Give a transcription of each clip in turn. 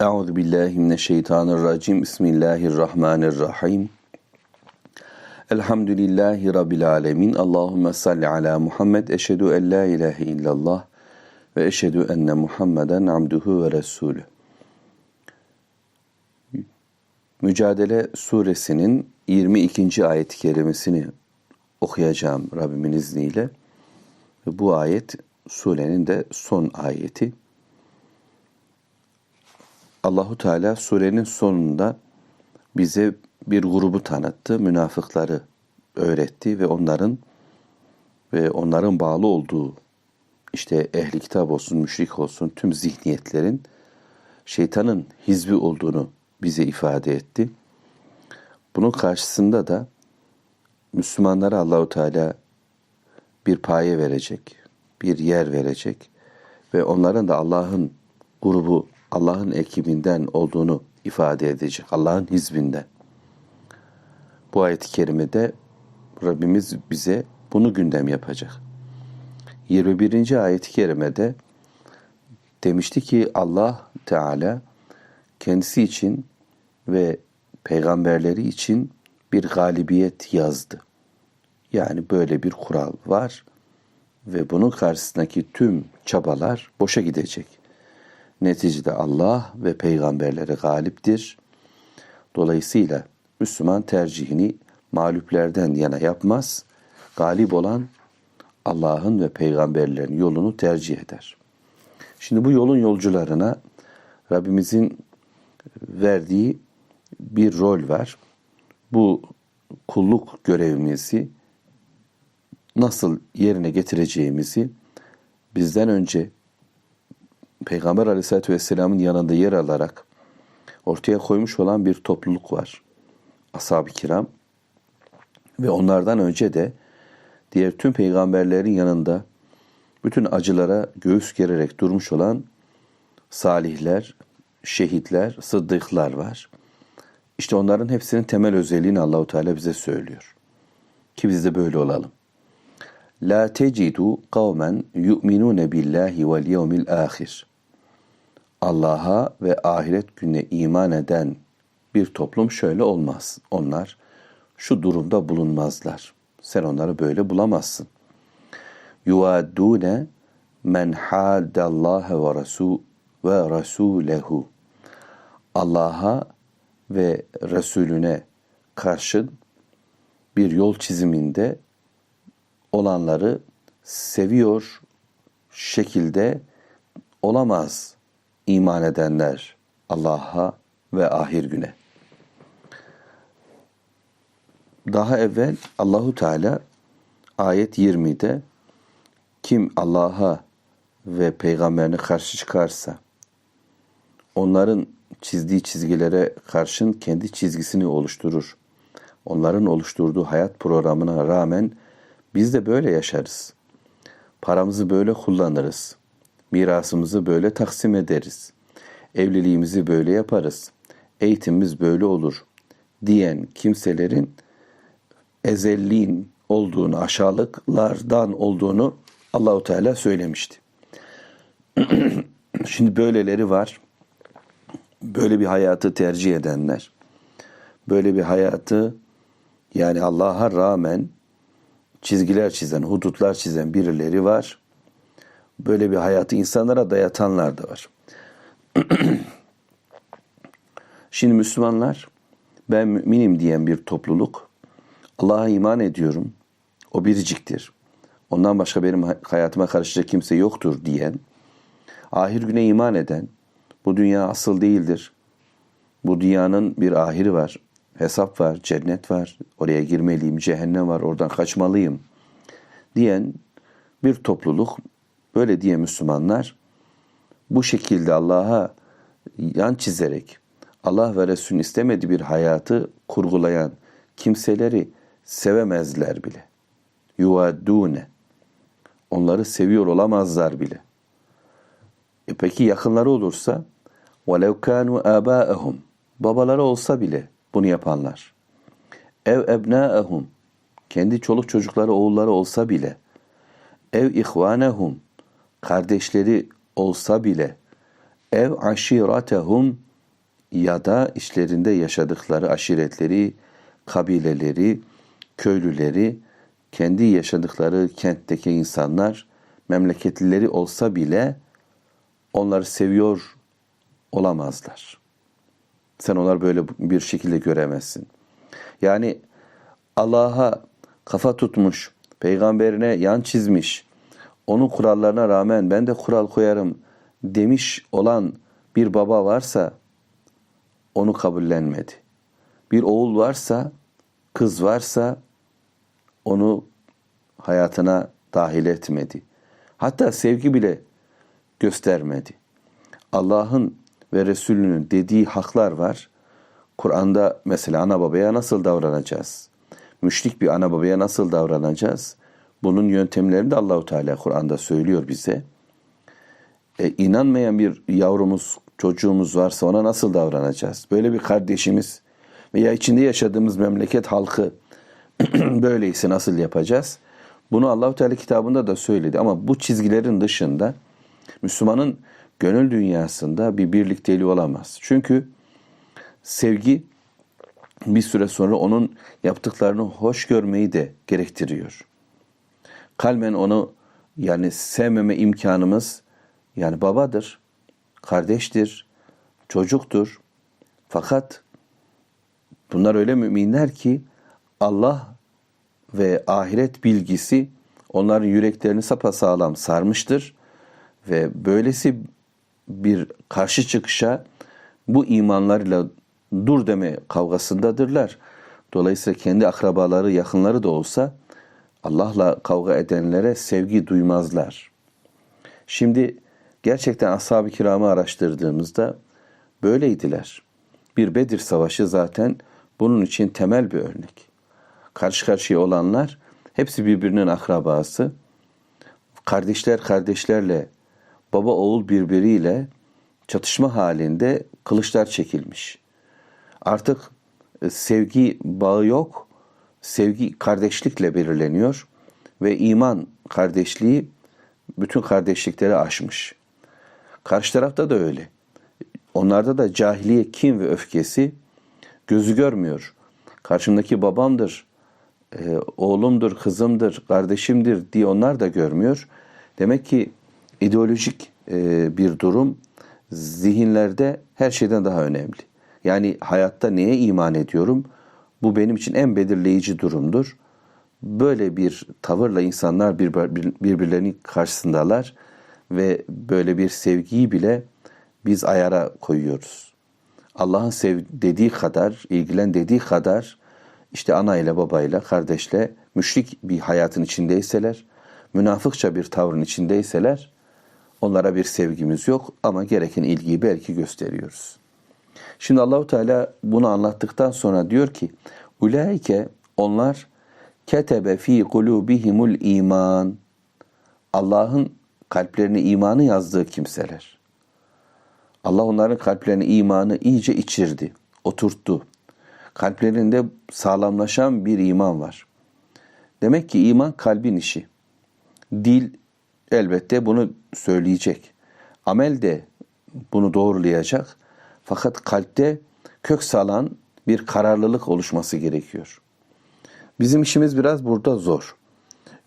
Euzu billahi mineşşeytanirracim. Bismillahirrahmanirrahim. Elhamdülillahi rabbil alamin. Allahumme salli ala Muhammed. Eşhedü en la ilahe illallah ve eşhedü enne Muhammeden abduhu ve resulü. Mücadele suresinin 22. ayet-i kerimesini okuyacağım Rabbimin izniyle. Bu ayet surenin de son ayeti. Allahu Teala surenin sonunda bize bir grubu tanıttı, münafıkları öğretti ve onların ve onların bağlı olduğu işte ehli kitap olsun, müşrik olsun tüm zihniyetlerin şeytanın hizbi olduğunu bize ifade etti. Bunun karşısında da Müslümanlara Allahu Teala bir paye verecek, bir yer verecek ve onların da Allah'ın grubu, Allah'ın ekibinden olduğunu ifade edecek. Allah'ın hizbinden. Bu ayet-i kerimede Rabbimiz bize bunu gündem yapacak. 21. ayet-i kerimede demişti ki Allah Teala kendisi için ve peygamberleri için bir galibiyet yazdı. Yani böyle bir kural var ve bunun karşısındaki tüm çabalar boşa gidecek. Neticede Allah ve peygamberleri galiptir. Dolayısıyla Müslüman tercihini mağluplerden yana yapmaz. Galip olan Allah'ın ve peygamberlerin yolunu tercih eder. Şimdi bu yolun yolcularına Rabbimizin verdiği bir rol var. Bu kulluk görevimizi nasıl yerine getireceğimizi bizden önce Peygamber Aleyhisselatü Vesselam'ın yanında yer alarak ortaya koymuş olan bir topluluk var. Ashab-ı kiram. Ve onlardan önce de diğer tüm peygamberlerin yanında bütün acılara göğüs gererek durmuş olan salihler, şehitler, sıddıklar var. İşte onların hepsinin temel özelliğini Allahu Teala bize söylüyor. Ki biz de böyle olalım. La tecidu kavmen yu'minune billahi vel yevmil ahir. Allah'a ve ahiret gününe iman eden bir toplum şöyle olmaz. Onlar şu durumda bulunmazlar. Sen onları böyle bulamazsın. Yuaddune men haddallâhe ve rasul ve rasûlehu. Allah'a ve Resulüne karşın bir yol çiziminde olanları seviyor şekilde olamaz iman edenler Allah'a ve ahir güne. Daha evvel Allahu Teala ayet 20'de kim Allah'a ve peygamberine karşı çıkarsa onların çizdiği çizgilere karşın kendi çizgisini oluşturur. Onların oluşturduğu hayat programına rağmen biz de böyle yaşarız. Paramızı böyle kullanırız. Mirasımızı böyle taksim ederiz. Evliliğimizi böyle yaparız. Eğitimimiz böyle olur diyen kimselerin ezelliğin olduğunu, aşağılıklardan olduğunu Allahu Teala söylemişti. Şimdi böyleleri var. Böyle bir hayatı tercih edenler. Böyle bir hayatı yani Allah'a rağmen çizgiler çizen, hudutlar çizen birileri var. Böyle bir hayatı insanlara dayatanlar da var. Şimdi Müslümanlar ben müminim diyen bir topluluk Allah'a iman ediyorum. O biriciktir. Ondan başka benim hayatıma karışacak kimse yoktur diyen, ahir güne iman eden, bu dünya asıl değildir. Bu dünyanın bir ahiri var. Hesap var, cennet var. Oraya girmeliyim, cehennem var, oradan kaçmalıyım diyen bir topluluk, böyle diye Müslümanlar bu şekilde Allah'a yan çizerek Allah ve Resul'ün istemediği bir hayatı kurgulayan kimseleri sevemezler bile. Yuvaddune. Onları seviyor olamazlar bile. E peki yakınları olursa وَلَوْ كَانُوا آبَاءَهُمْ Babaları olsa bile bunu yapanlar. Ev ebnaehum kendi çoluk çocukları oğulları olsa bile ev ihvanehum kardeşleri olsa bile ev aşiratehum ya da işlerinde yaşadıkları aşiretleri, kabileleri, köylüleri, kendi yaşadıkları kentteki insanlar, memleketlileri olsa bile onları seviyor olamazlar. Sen onları böyle bir şekilde göremezsin. Yani Allah'a kafa tutmuş, peygamberine yan çizmiş, onun kurallarına rağmen ben de kural koyarım demiş olan bir baba varsa onu kabullenmedi. Bir oğul varsa, kız varsa onu hayatına dahil etmedi. Hatta sevgi bile göstermedi. Allah'ın ve Resulünün dediği haklar var. Kur'an'da mesela ana babaya nasıl davranacağız? Müşrik bir ana babaya nasıl davranacağız? Bunun yöntemlerini de Allahu Teala Kur'an'da söylüyor bize. E, inanmayan bir yavrumuz, çocuğumuz varsa ona nasıl davranacağız? Böyle bir kardeşimiz veya içinde yaşadığımız memleket halkı böyleyse nasıl yapacağız? Bunu Allahu Teala kitabında da söyledi ama bu çizgilerin dışında Müslümanın gönül dünyasında bir birlikteliği olamaz. Çünkü sevgi bir süre sonra onun yaptıklarını hoş görmeyi de gerektiriyor. Kalmen onu yani sevmeme imkanımız yani babadır, kardeştir, çocuktur. Fakat bunlar öyle müminler ki Allah ve ahiret bilgisi onların yüreklerini sapasağlam sarmıştır ve böylesi bir karşı çıkışa bu imanlarıyla dur deme kavgasındadırlar. Dolayısıyla kendi akrabaları, yakınları da olsa Allah'la kavga edenlere sevgi duymazlar. Şimdi gerçekten ashab-ı kiramı araştırdığımızda böyleydiler. Bir Bedir Savaşı zaten bunun için temel bir örnek. Karşı karşıya olanlar hepsi birbirinin akrabası. Kardeşler kardeşlerle, baba oğul birbiriyle çatışma halinde kılıçlar çekilmiş. Artık e, sevgi bağı yok. Sevgi kardeşlikle belirleniyor ve iman kardeşliği bütün kardeşlikleri aşmış. Karşı tarafta da öyle. Onlarda da cahiliye, kin ve öfkesi gözü görmüyor. Karşımdaki babamdır, e, oğlumdur, kızımdır, kardeşimdir diye onlar da görmüyor. Demek ki ideolojik e, bir durum zihinlerde her şeyden daha önemli. Yani hayatta neye iman ediyorum? Bu benim için en belirleyici durumdur. Böyle bir tavırla insanlar birbirlerinin karşısındalar ve böyle bir sevgiyi bile biz ayara koyuyoruz. Allah'ın sev dediği kadar, ilgilen dediği kadar işte ana ile babayla, kardeşle müşrik bir hayatın içindeyseler, münafıkça bir tavrın içindeyseler onlara bir sevgimiz yok ama gereken ilgiyi belki gösteriyoruz. Şimdi Allahu Teala bunu anlattıktan sonra diyor ki: "Ulaike onlar ketebe fi kulubihimul iman." Allah'ın kalplerine imanı yazdığı kimseler. Allah onların kalplerine imanı iyice içirdi, oturttu. Kalplerinde sağlamlaşan bir iman var. Demek ki iman kalbin işi. Dil elbette bunu söyleyecek. Amel de bunu doğrulayacak. Fakat kalpte kök salan bir kararlılık oluşması gerekiyor. Bizim işimiz biraz burada zor.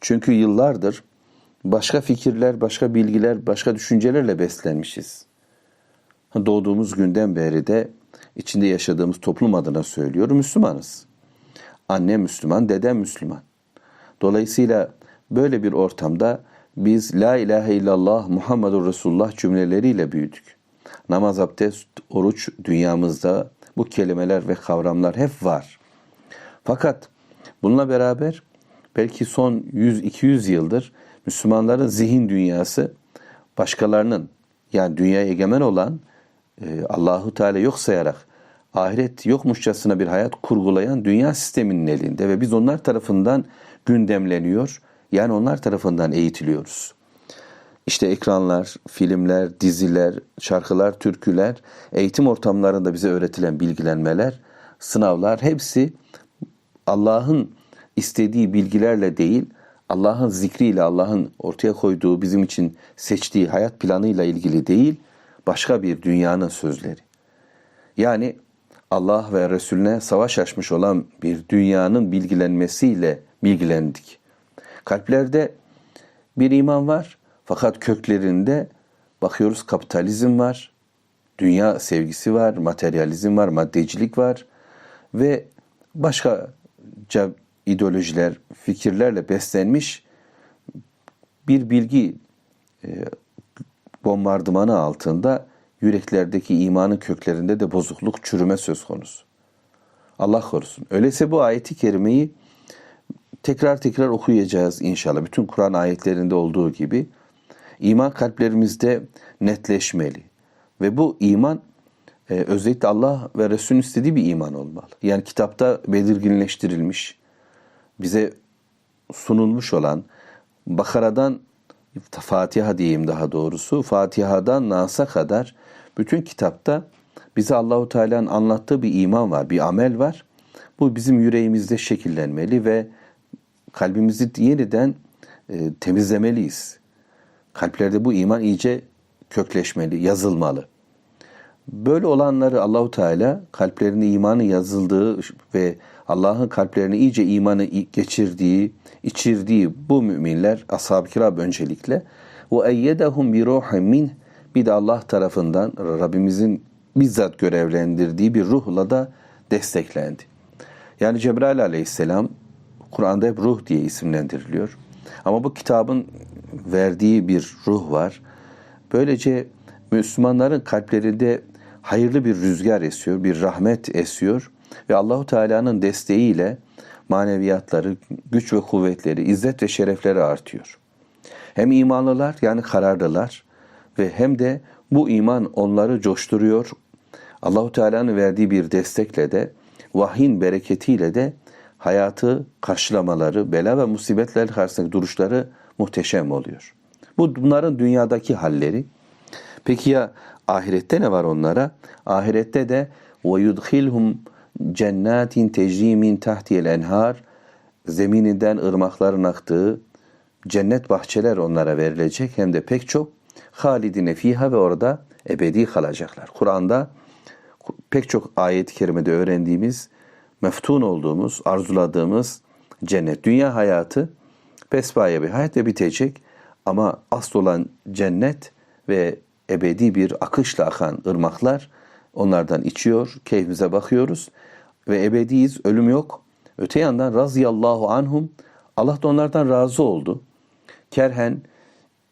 Çünkü yıllardır başka fikirler, başka bilgiler, başka düşüncelerle beslenmişiz. Doğduğumuz günden beri de içinde yaşadığımız toplum adına söylüyorum Müslümanız. Anne Müslüman, dedem Müslüman. Dolayısıyla böyle bir ortamda biz La ilahe illallah Muhammedur Resulullah cümleleriyle büyüdük. Namaz, abdest, oruç dünyamızda bu kelimeler ve kavramlar hep var. Fakat bununla beraber belki son 100-200 yıldır Müslümanların zihin dünyası başkalarının yani dünya egemen olan e, Allahu Teala yok sayarak ahiret yokmuşçasına bir hayat kurgulayan dünya sisteminin elinde ve biz onlar tarafından gündemleniyor. Yani onlar tarafından eğitiliyoruz. İşte ekranlar, filmler, diziler, şarkılar, türküler, eğitim ortamlarında bize öğretilen bilgilenmeler, sınavlar hepsi Allah'ın istediği bilgilerle değil, Allah'ın zikriyle, Allah'ın ortaya koyduğu bizim için seçtiği hayat planıyla ilgili değil, başka bir dünyanın sözleri. Yani Allah ve Resulüne savaş açmış olan bir dünyanın bilgilenmesiyle bilgilendik. Kalplerde bir iman var fakat köklerinde bakıyoruz kapitalizm var, dünya sevgisi var, materyalizm var, maddecilik var ve başka ideolojiler, fikirlerle beslenmiş bir bilgi e, bombardımanı altında yüreklerdeki imanın köklerinde de bozukluk, çürüme söz konusu. Allah korusun. Öyleyse bu ayeti kerimeyi tekrar tekrar okuyacağız inşallah. Bütün Kur'an ayetlerinde olduğu gibi iman kalplerimizde netleşmeli. Ve bu iman e, özellikle Allah ve Resul'ün istediği bir iman olmalı. Yani kitapta belirginleştirilmiş, bize sunulmuş olan Bakara'dan Fatiha diyeyim daha doğrusu. Fatiha'dan Nas'a kadar bütün kitapta bize Allahu Teala'nın anlattığı bir iman var, bir amel var. Bu bizim yüreğimizde şekillenmeli ve kalbimizi yeniden e, temizlemeliyiz. Kalplerde bu iman iyice kökleşmeli, yazılmalı. Böyle olanları Allahu Teala kalplerine imanı yazıldığı ve Allah'ın kalplerine iyice imanı geçirdiği, içirdiği bu müminler ashab-ı kiram öncelikle ve eyyedehum bi ruhin min bir de Allah tarafından Rabbimizin bizzat görevlendirdiği bir ruhla da desteklendi. Yani Cebrail aleyhisselam Kur'an'da hep ruh diye isimlendiriliyor. Ama bu kitabın verdiği bir ruh var. Böylece Müslümanların kalplerinde hayırlı bir rüzgar esiyor, bir rahmet esiyor ve Allahu Teala'nın desteğiyle maneviyatları, güç ve kuvvetleri, izzet ve şerefleri artıyor. Hem imanlılar yani kararlılar ve hem de bu iman onları coşturuyor. Allahu Teala'nın verdiği bir destekle de vahyin bereketiyle de hayatı karşılamaları, bela ve musibetler karşısındaki duruşları muhteşem oluyor. Bu bunların dünyadaki halleri. Peki ya ahirette ne var onlara? Ahirette de ve yudkhilhum cennetin tecri min tahtiyel enhar zemininden ırmakların aktığı cennet bahçeler onlara verilecek hem de pek çok halidine fiha ve orada ebedi kalacaklar. Kur'an'da pek çok ayet-i kerimede öğrendiğimiz, meftun olduğumuz, arzuladığımız cennet. Dünya hayatı pespaye bir hayat ve bitecek ama asıl olan cennet ve ebedi bir akışla akan ırmaklar onlardan içiyor, keyfimize bakıyoruz ve ebediyiz, ölüm yok. Öte yandan razıyallahu anhum Allah da onlardan razı oldu. Kerhen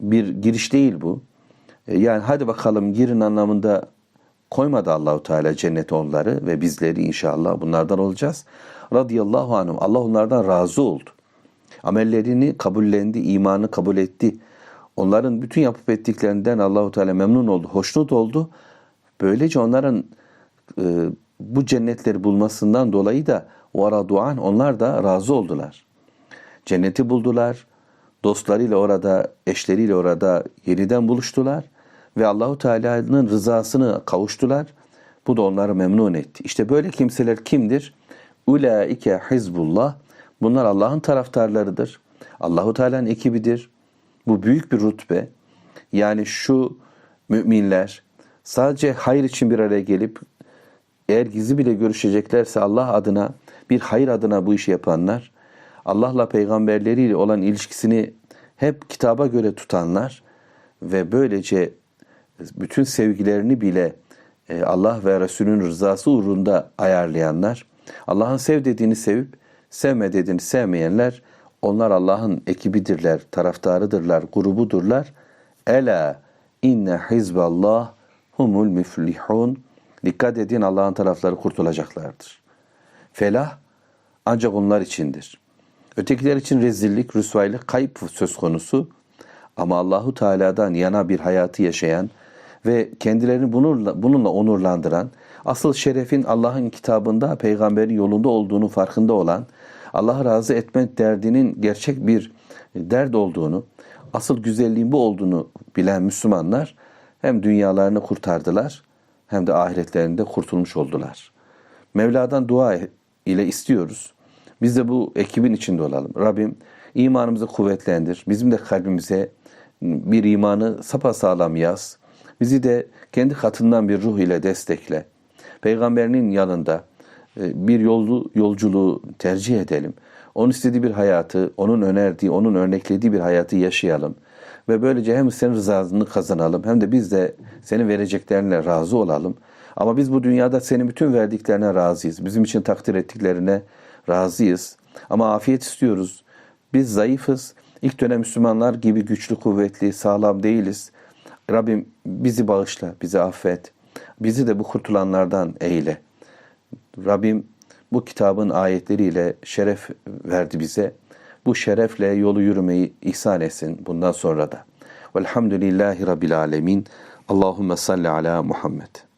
bir giriş değil bu. E, yani hadi bakalım girin anlamında koymadı Allahu Teala cennet onları ve bizleri inşallah bunlardan olacağız. Radıyallahu anhum Allah onlardan razı oldu. Amellerini kabullendi, imanı kabul etti. Onların bütün yapıp ettiklerinden Allahu Teala memnun oldu, hoşnut oldu. Böylece onların e, bu cennetleri bulmasından dolayı da varaduan onlar da razı oldular. Cenneti buldular. Dostlarıyla orada, eşleriyle orada yeniden buluştular ve Allahu Teala'nın rızasını kavuştular. Bu da onları memnun etti. İşte böyle kimseler kimdir? Ulaike hizbullah. Bunlar Allah'ın taraftarlarıdır. Allahu Teala'nın ekibidir. Bu büyük bir rutbe. Yani şu müminler sadece hayır için bir araya gelip eğer gizli bile görüşeceklerse Allah adına bir hayır adına bu işi yapanlar, Allah'la peygamberleriyle olan ilişkisini hep kitaba göre tutanlar ve böylece bütün sevgilerini bile e, Allah ve Resulünün rızası uğrunda ayarlayanlar, Allah'ın sev dediğini sevip sevme dediğini sevmeyenler, onlar Allah'ın ekibidirler, taraftarıdırlar, grubudurlar. Ela inne hizballah humul müflihun. Dikkat edin Allah'ın tarafları kurtulacaklardır. Felah ancak onlar içindir. Ötekiler için rezillik, rüsvaylık, kayıp söz konusu. Ama Allahu Teala'dan yana bir hayatı yaşayan ve kendilerini bununla, bununla onurlandıran, asıl şerefin Allah'ın kitabında, peygamberin yolunda olduğunu farkında olan, Allah'ı razı etme derdinin gerçek bir dert olduğunu, asıl güzelliğin bu olduğunu bilen Müslümanlar hem dünyalarını kurtardılar hem de ahiretlerinde kurtulmuş oldular. Mevla'dan dua ile istiyoruz. Biz de bu ekibin içinde olalım. Rabbim imanımızı kuvvetlendir. Bizim de kalbimize bir imanı sapasağlam yaz. Bizi de kendi katından bir ruh ile destekle. Peygamberinin yanında e, bir yolu, yolculuğu tercih edelim. Onun istediği bir hayatı, onun önerdiği, onun örneklediği bir hayatı yaşayalım. Ve böylece hem senin rızasını kazanalım hem de biz de senin vereceklerine razı olalım. Ama biz bu dünyada senin bütün verdiklerine razıyız. Bizim için takdir ettiklerine razıyız. Ama afiyet istiyoruz. Biz zayıfız. İlk dönem Müslümanlar gibi güçlü, kuvvetli, sağlam değiliz. Rabbim bizi bağışla, bizi affet. Bizi de bu kurtulanlardan eyle. Rabbim bu kitabın ayetleriyle şeref verdi bize. Bu şerefle yolu yürümeyi ihsan etsin bundan sonra da. Velhamdülillahi Rabbil Alemin. Allahümme salli ala Muhammed.